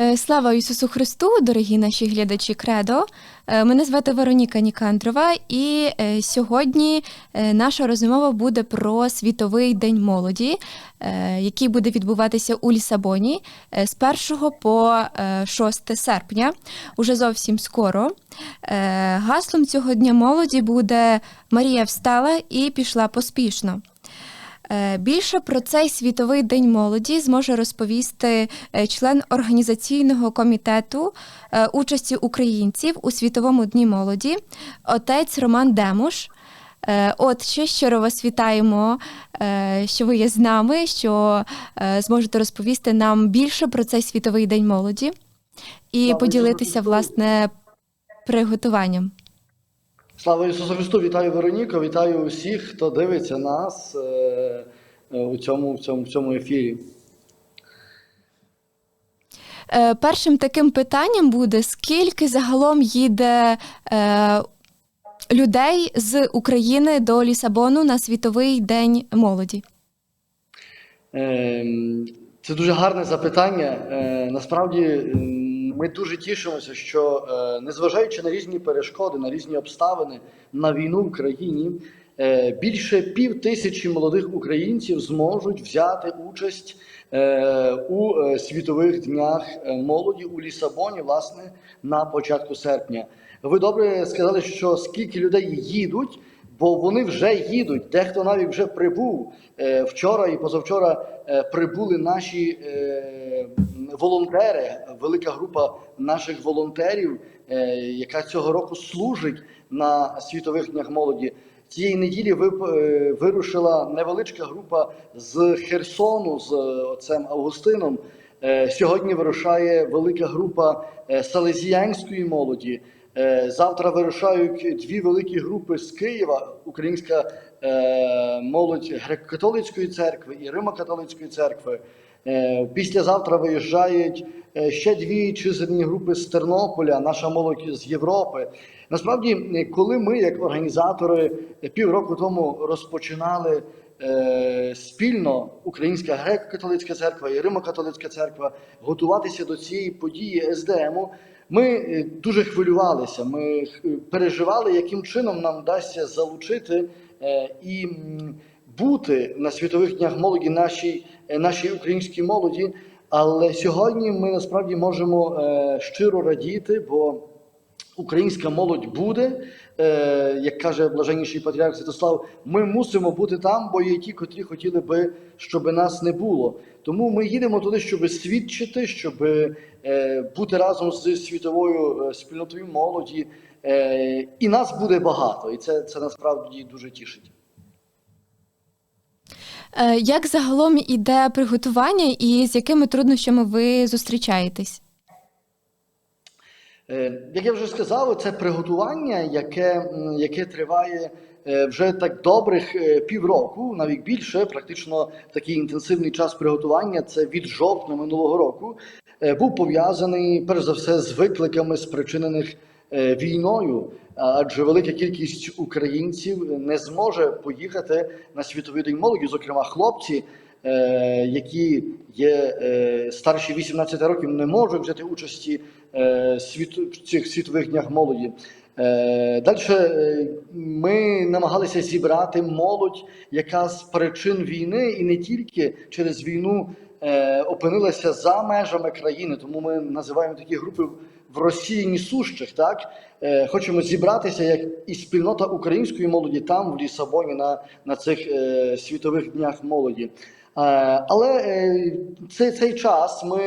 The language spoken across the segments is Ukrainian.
Е, Слава Ісусу Христу, дорогі наші глядачі Кредо. Е, Мене звати Вероніка Нікандрова, і е, сьогодні наша розмова буде про Світовий день молоді, який буде відбуватися у Лісабоні з 1 по е, 6 серпня, уже зовсім скоро. Гаслом цього дня молоді буде Марія встала і пішла поспішно. Е, Більше про цей світовий день молоді зможе розповісти е, член організаційного комітету е, участі українців у світовому дні молоді, отець Роман Демуш. Отче, щиро вас вітаємо, що ви є з нами, що зможете розповісти нам більше про цей світовий день молоді і поділитися власне приготуванням. Слава Ісусу Христу! Вітаю Вероніко, вітаю усіх, хто дивиться нас е, е, у цьому, в цьому, в цьому ефірі. Е, Першим таким питанням буде: скільки загалом їде е, людей з України до Лісабону на світовий день молоді? Ем, Це дуже гарне запитання. Е, Насправді ми дуже тішимося, що е, незважаючи на різні перешкоди, на різні обставини, на війну в країні, е, більше пів тисячі молодих українців зможуть взяти участь е, у світових днях молоді у Лісабоні, власне, на початку серпня. Ви добре сказали, що скільки людей їдуть. Бо вони вже їдуть, дехто навіть вже прибув. Е, Вчора і позавчора е, прибули наші е, волонтери, велика група наших волонтерів, яка цього року служить на світових днях молоді. Цієї неділі вирушила невеличка група з Херсону з отцем Августином. Сьогодні вирушає велика група салезіянської молоді. Е, Завтра вирушають дві великі групи з Києва: Українська е, молодь греко-католицької церкви і Римо-католицької церкви. Е, Післязавтра виїжджають ще дві чисельні групи з Тернополя, наша молодь з Європи. Насправді, коли ми, як організатори, півроку тому розпочинали спільно Українська греко-католицька церква і Римо-католицька церква готуватися до цієї події СДМу, ми е, дуже хвилювалися. Ми х- переживали, яким чином нам вдасться залучити е, і бути на світових днях молоді нашій, е, нашій українській молоді. Але сьогодні ми насправді можемо е, щиро радіти, бо українська молодь буде, е, як каже блаженніший патріарх Святослав, ми мусимо бути там, бо є ті, котрі хотіли би, щоб нас не було. Тому ми їдемо туди, щоб свідчити, щоб е, бути разом з світовою е, спільнотою молоді. Е, і нас буде багато, і це, це насправді дуже тішить. Е, Як загалом іде приготування і з якими труднощами ви зустрічаєтесь? Е, Як я вже сказав, це приготування, яке, яке триває е, вже так добрих е, півроку, навіть більше, практично такий інтенсивний час приготування. Це від жовтня минулого року. Був пов'язаний перш за все з викликами, спричинених війною, адже велика кількість українців не зможе поїхати на світовий день молоді, зокрема хлопці, які є е, старші 18 років, не можуть взяти участі е, в цих світових днях молоді. Е, Далі ми намагалися зібрати молодь, яка з причин війни і не тільки через війну е, опинилася за межами країни. Тому ми називаємо такі групи в Росії несущих. Так Е, хочемо зібратися як і спільнота української молоді там, в Лісабоні, на, на цих е, світових днях молоді. Е, Але е, цей, цей час ми,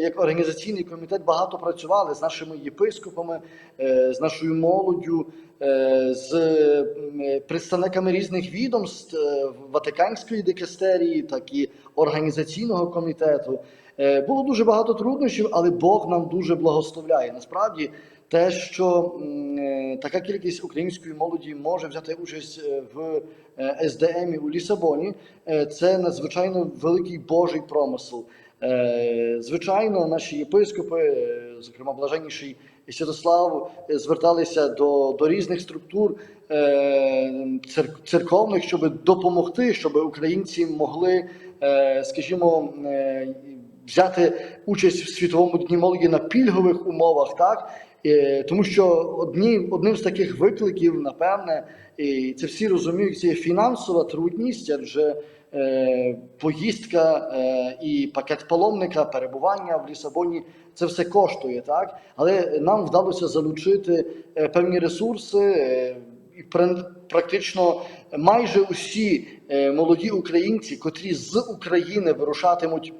як організаційний комітет, багато працювали з нашими єпископами, е, з нашою молоддю, з представниками різних відомств Ватиканської дикастерії, так і організаційного комітету. Було дуже багато труднощів, але Бог нам дуже благословляє. Насправді, те, що е, така кількість української молоді може взяти участь е, в е, СДМі у Лісабоні, це надзвичайно великий Божий промисел. Звичайно, наші єпископи, зокрема блаженніший Святослав, зверталися до, до різних структур церковних, щоб допомогти, щоб українці могли, скажімо, взяти участь в світовому дні молоді на пільгових умовах, так Е, тому що одні, одним з таких викликів, напевне, і це всі розуміють, це є фінансова трудність, адже е, поїздка е, і пакет паломника, перебування в Лісабоні це все коштує, так але нам вдалося залучити певні ресурси. І практично майже усі молоді українці, котрі з України вирушатимуть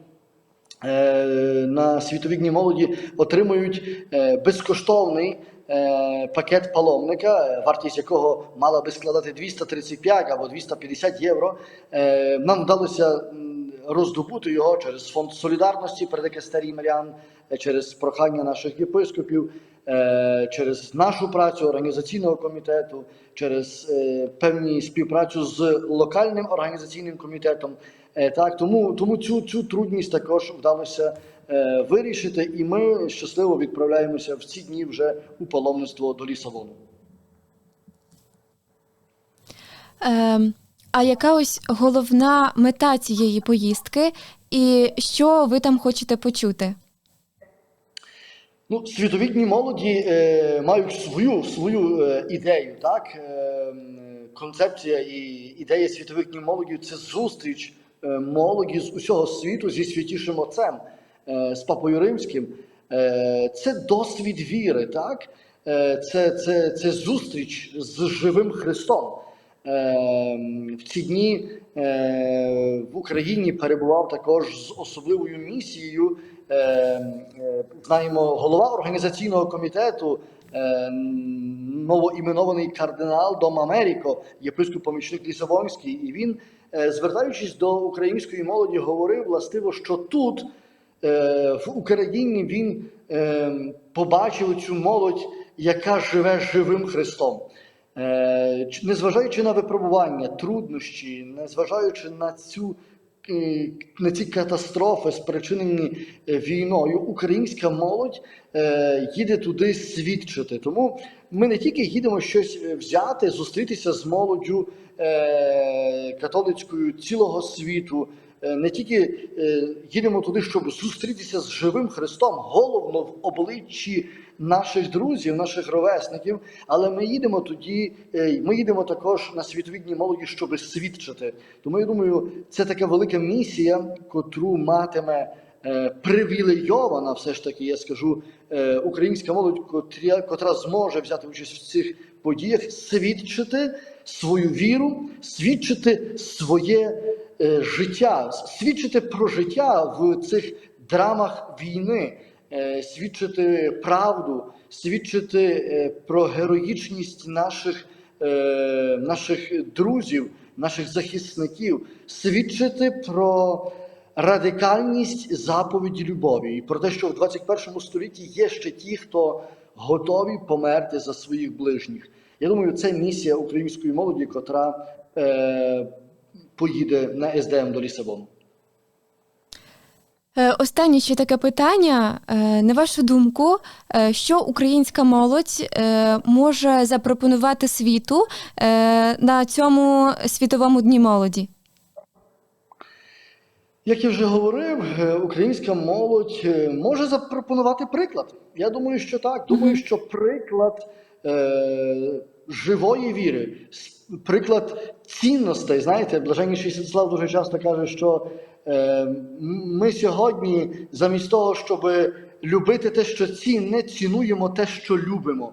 на світові дні молоді, отримують е, безкоштовний е, пакет паломника, е, вартість якого мала би складати 235 або 250 євро. Е, Нам вдалося роздобути його через фонд солідарності Предикастері Маріан, е, через прохання наших єпископів, е, через нашу працю організаційного комітету, через е, певні співпрацю з локальним організаційним комітетом. Так, тому, тому цю, цю трудність також вдалося вирішити, і ми щасливо відправляємося в ці дні вже у паломництво до Лісабону. Е, а яка ось головна мета цієї поїздки, і що ви там хочете почути? Ну, світовітні молоді е, мають свою свою е, ідею. Так е, концепція і ідея світових молоді це зустріч е, молоді з усього світу зі святішим отцем, е, з папою римським. Е, це досвід віри, так е, це, це, це зустріч з живим Христом. Е, В ці дні е, в Україні перебував також з особливою місією. е, е, Знаємо, голова організаційного комітету, е, новоіменований кардинал Дом Америко, єпископ помічник Лісабонський, і він, е, звертаючись до української молоді, говорив властиво, що тут в Україні він побачив цю молодь, яка живе живим Христом. Е, Незважаючи на випробування, труднощі, незважаючи на цю е, на ці катастрофи, спричинені е, війною, українська молодь їде туди свідчити. Тому ми не тільки їдемо щось взяти, зустрітися з молоддю католицькою цілого світу. Не тільки їдемо туди, щоб зустрітися з живим Христом, головно в обличчі наших друзів, наших ровесників. Але ми їдемо тоді, е, ми їдемо також на світові молоді, щоб свідчити. Тому я думаю, це така велика місія, котру матиме е, привілейована, все ж таки, я скажу, е, українська молодь, котря, котра зможе взяти участь в цих подіях, свідчити свою віру, свідчити своє життя, свідчити про життя в цих драмах війни, свідчити правду, свідчити е, про героїчність наших, е, наших друзів, наших захисників, свідчити про радикальність заповіді любові і про те, що в 21 столітті є ще ті, хто готові померти за своїх ближніх. Я думаю, це місія української молоді, котра е, поїде на СДМ до Лісабону. Е, Останнє ще таке питання. Е, На вашу думку, е, що українська молодь може запропонувати світу на цьому світовому дні молоді? Як я вже говорив, українська молодь може запропонувати приклад. Я думаю, що так. Думаю, що приклад е, живої віри, приклад цінностей. Знаєте, блаженніший Святослав дуже часто каже, що ми сьогодні, замість того, щоб любити те, що цінне, цінуємо те, що любимо.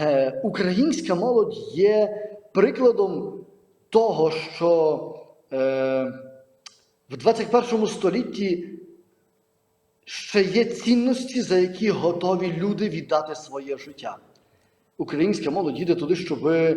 Е, Українська молодь є прикладом того, що е, в 21 столітті ще є цінності, за які готові люди віддати своє життя. Українська молодь їде туди, щоб е,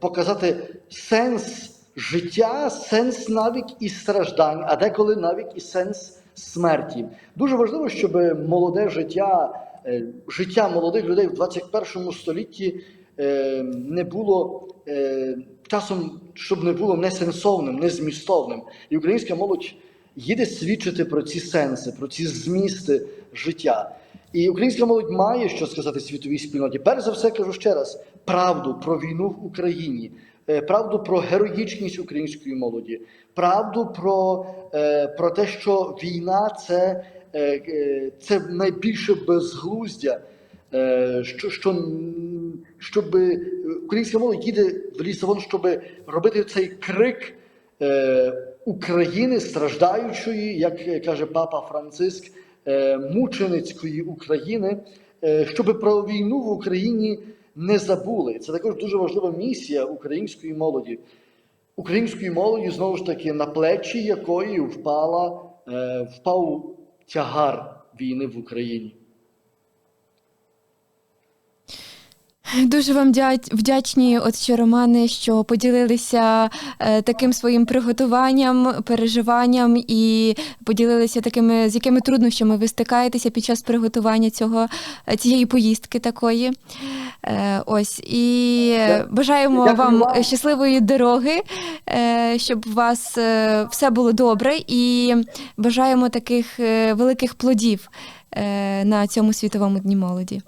показати сенс життя, сенс навіть і страждань, а деколи навіть і сенс смерті. Дуже важливо, щоб молоде життя, е, життя молодих людей в 21 столітті е, не було е, часом, щоб не було несенсовним, незмістовним. І українська молодь їде свідчити про ці сенси, про ці змісти життя. І українська молодь має що сказати світовій спільноті. Перш за все, кажу ще раз, правду про війну в Україні, правду про героїчність української молоді, правду про, е, про те, що війна це, е, е, це найбільше безглуздя. Е, Що, що, щоб українська молодь їде в Лісабон, щоб робити цей крик е, України страждаючої, як каже папа Франциск, е, мученицької України, е, щоб про війну в Україні не забули. Це також дуже важлива місія української молоді. Української молоді знову ж таки на плечі якої впала, е, впав тягар війни в Україні. Дуже вам дя- вдячні, отче Романе, що поділилися е, таким своїм приготуванням, переживанням і поділилися такими, з якими труднощами ви стикаєтеся під час приготування цього е, цієї поїздки такої. Е, ось і бажаємо дякую вам щасливої дороги, щоб у вас все було добре, і бажаємо таких великих плодів на цьому світовому дні молоді.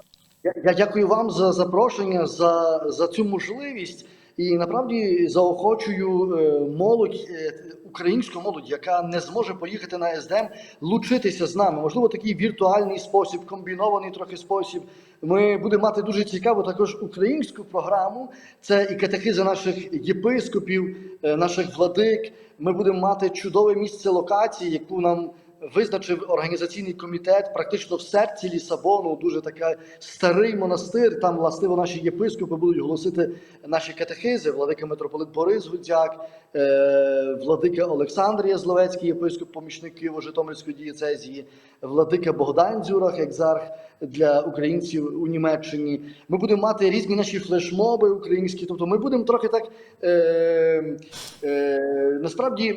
Я, дякую вам за запрошення, за, за цю можливість. І насправді заохочую е, молодь, е, українську молодь, яка не зможе поїхати на СДМ, лучитися з нами. Можливо, такий віртуальний спосіб, комбінований трохи спосіб. Ми будемо мати дуже цікаву також українську програму. Це і катехизи наших єпископів, е, наших владик. Ми будемо мати чудове місце локації, яку нам визначив організаційний комітет практично в серці Лісабону, дуже такий старий монастир. Там властиво наші єпископи будуть голосити наші катехизи. Владика митрополит Борис Гудзяк, е, владика Олександр Язловецький, єпископ помічник Києво-Житомирської дієцезії, владика Богдан Дзюрах, екзарх для українців у Німеччині. Ми будемо мати різні наші флешмоби українські. Тобто, ми будемо трохи так е, е, насправді.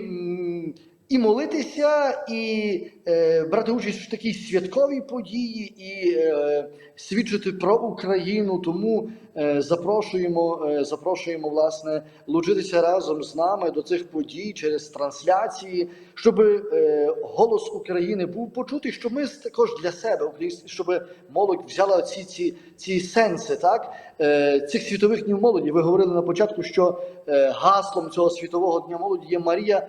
І молитися, і е, брати участь в такій святковій події, і е, свідчити про Україну. Тому е, запрошуємо, е, запрошуємо власне лучитися разом з нами до цих подій через трансляції, щоб е, голос України був почутий, щоб ми також для себе, щоб молодь взяла ці, ці, ці сенси, так е, цих світових днів молоді. Ви говорили на початку, що е, гаслом цього світового дня молоді є Марія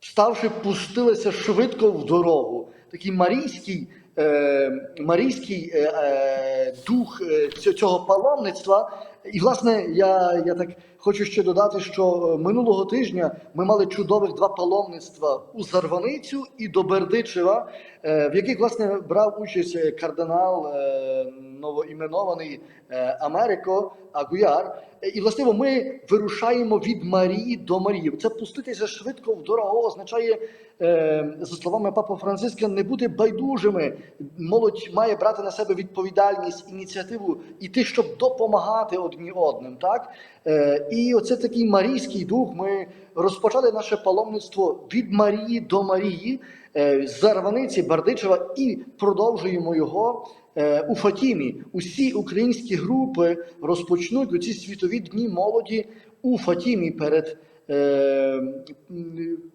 вставши, пустилися швидко в дорогу. Такий марійський, е, марійський е, е, дух е, цього паломництва. І, власне, я, я так хочу ще додати, що е, минулого тижня ми мали чудових два паломництва у Зарваницю і до Бердичева, е, в яких власне брав участь е, кардинал новоіменований Америко Агуяр. І власне ми вирушаємо від Марії до Марії. Це пуститися швидко в дорогу означає, за словами Папи Франциска, не бути байдужими. Молодь має брати на себе відповідальність, ініціативу іти, щоб допомагати одні одним. Так Е, і оце такий марійський дух. Ми розпочали наше паломництво від Марії до Марії е, з Зарваниці, Бардичева і продовжуємо його е, у Фатімі. Усі українські групи розпочнуть у ці світові дні молоді у Фатімі перед е,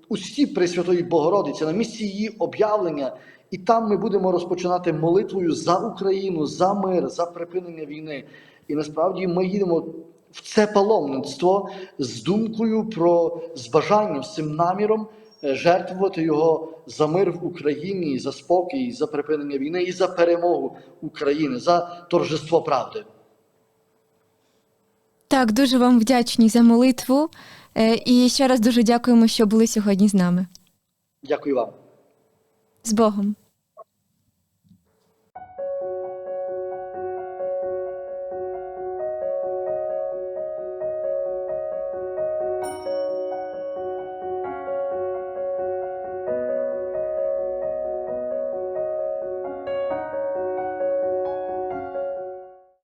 усі Пресвятої Богородиці на місці її об'явлення. І там ми будемо розпочинати молитвою за Україну, за мир, за припинення війни. І насправді ми їдемо в це паломництво з думкою про з бажанням, з цим наміром е, жертвувати його за мир в Україні, за спокій, за припинення війни і за перемогу України, за торжество правди. Так, дуже вам вдячні за молитву. Е, І ще раз дуже дякуємо, що були сьогодні з нами. Дякую вам. З Богом.